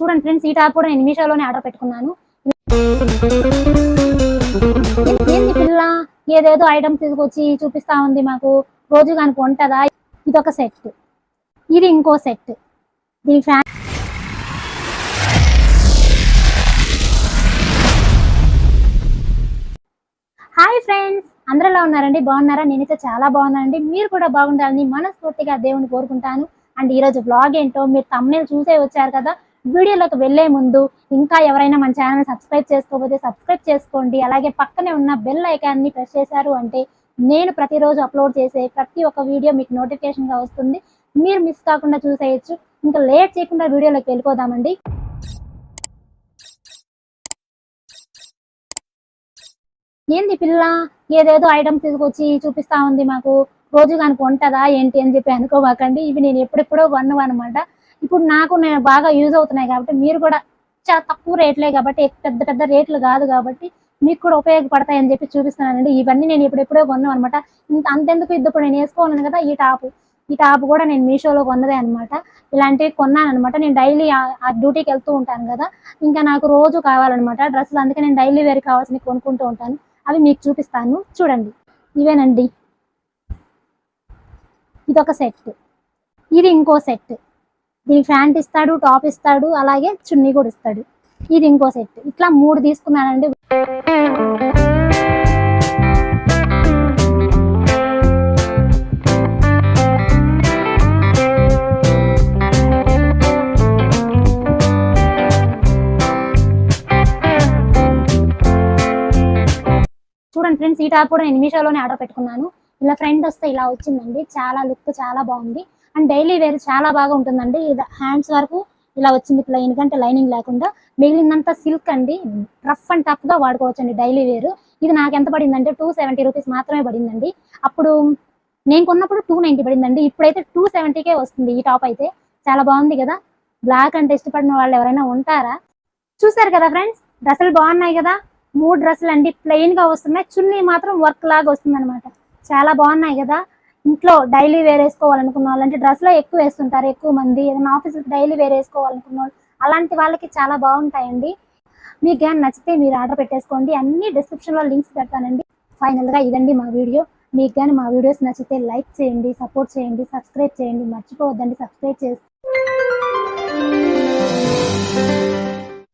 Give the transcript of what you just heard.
చూడండి ఫ్రెండ్స్ ఈ టాప్ కూడా నేను మీషోలోనే ఆర్డర్ పెట్టుకున్నాను. ఏంది పిల్ల? ఏదేదో ఐటమ్స్ తీసుకొచ్చి చూపిస్తా ఉంది మాకు. రోజు కనుక ఉంటుందా? ఇదొక సెట్ ఇది ఇంకో సెట్ దీని ఫ్యాన్ హాయ్ ఫ్రెండ్స్ అందరిలో ఉన్నారండి? బాగున్నారా? నేనైతే చాలా బాగున్నానండి. మీరు కూడా బాగుండాలని మనస్ఫూర్తిగా దేవుని కోరుకుంటాను. అండ్ ఈరోజు వ్లాగ్ ఏంటో మీరు తమ్నేల్ చూసే వచ్చారు కదా. వీడియోలోకి వెళ్ళే ముందు ఇంకా ఎవరైనా మన ఛానల్ సబ్స్క్రైబ్ చేసుకోకపోతే సబ్స్క్రైబ్ చేసుకోండి. అలాగే పక్కనే ఉన్న బెల్ ఐకాన్ని ప్రెస్ చేశారు అంటే నేను ప్రతిరోజు అప్లోడ్ చేసే ప్రతి ఒక్క వీడియో మీకు నోటిఫికేషన్గా వస్తుంది. మీరు మిస్ కాకుండా చూసేయచ్చు. ఇంకా లేట్ చేయకుండా వీడియోలోకి వెళ్ళిపోదామండి. ఏంది పిల్ల? ఏదేదో ఐటమ్స్ తీసుకొచ్చి చూపిస్తా ఉంది మాకు. రోజు కనుక ఉంటుందా ఏంటి అని చెప్పి అనుకోమాకండి. ఇవి నేను ఎప్పుడెప్పుడో కొన్నవి అనమాట ఇప్పుడు నాకు నేను బాగా యూజ్ అవుతున్నాయి కాబట్టి మీరు కూడా చాలా తక్కువ రేట్లే కాబట్టి పెద్ద పెద్ద రేట్లు కాదు కాబట్టి మీకు కూడా ఉపయోగపడతాయని చెప్పి చూపిస్తున్నానండి. ఇవన్నీ నేను ఎప్పుడెప్పుడో కొన్నాం అనమాట. ఇంత అంతెందుకు? ఇద్దరు ఇప్పుడు నేను వేసుకోవాలను కదా ఈ టాప్. ఈ టాప్ కూడా నేను మీషోలో కొన్నదే అనమాట. ఇలాంటివి కొన్నాను అనమాట. నేను డైలీ ఆ డ్యూటీకి వెళ్తూ ఉంటాను కదా ఇంకా నాకు రోజు కావాలన్నమాట డ్రెస్సులు. అందుకే నేను డైలీ వేర్ కావాల్సినవి కొనుక్కుంటూ ఉంటాను. అవి మీకు చూపిస్తాను. చూడండి. ఇవేనండి. ఇదొక సెట్. ఇది ఇంకో సెట్. దీనికి ప్యాంట్ ఇస్తాడు టాప్ ఇస్తాడు అలాగే చున్నీ కూడా ఇస్తాడు. ఇది ఇంకో సెట్. ఇట్లా మూడు తీసుకున్నానండి. చూడండి ఫ్రెండ్స్ ఈ టాప్ కూడా నేను మీషోలోనే ఆర్డర్ పెట్టుకున్నాను. ఇలా ఫ్రంట్ వస్తే ఇలా వచ్చిందండి. చాలా లుక్ చాలా బాగుంది. అండ్ డైలీ వేర్ చాలా బాగా ఉంటుందండి ఇది హ్యాండ్స్ వరకు ఇలా వచ్చింది ప్లెయిన్ కంటే లైనింగ్ లేకుండా మిగిలినంత సిల్క్ అండి. రఫ్ అండ్ టఫ్గా వాడుకోవచ్చండి డైలీ వేర్. ఇది నాకు ఎంత పడిందంటే టూ సెవెంటీ రూపీస్ మాత్రమే పడిందండి. అప్పుడు నేను కొన్నప్పుడు టూ నైంటీ పడిందండి. ఇప్పుడైతే టూ సెవెంటీకే వస్తుంది ఈ టాప్ అయితే. చాలా బాగుంది కదా. బ్లాక్ అంటే ఇష్టపడిన వాళ్ళు ఎవరైనా ఉంటారా? చూసారు కదా ఫ్రెండ్స్? డ్రెస్సులు బాగున్నాయి కదా. మూడు డ్రెస్సులు అండి. ప్లెయిన్గా వస్తున్నాయి. చున్నీ మాత్రం వర్క్ లాగా వస్తుంది చాలా బాగున్నాయి కదా. ఇంట్లో డైలీ వేర్ వేసుకోవాలనుకున్న వాళ్ళు అంటే డ్రెస్లో ఎక్కువ వేస్తుంటారు ఎక్కువ మంది. ఏదైనా ఆఫీస్కి డైలీ వేర్ వేసుకోవాలనుకున్న వాళ్ళు అలాంటి వాళ్ళకి చాలా బాగుంటాయండి. మీకు కానీ నచ్చితే మీరు ఆర్డర్ పెట్టేసుకోండి. అన్ని డిస్క్రిప్షన్లో లింక్స్ పెడతానండి. ఫైనల్గా ఇదండి మా వీడియో మీకు కానీ మా వీడియోస్ నచ్చితే లైక్ చేయండి సపోర్ట్ చేయండి సబ్స్క్రైబ్ చేయండి. మర్చిపోవద్దండి సబ్స్క్రైబ్ చేసి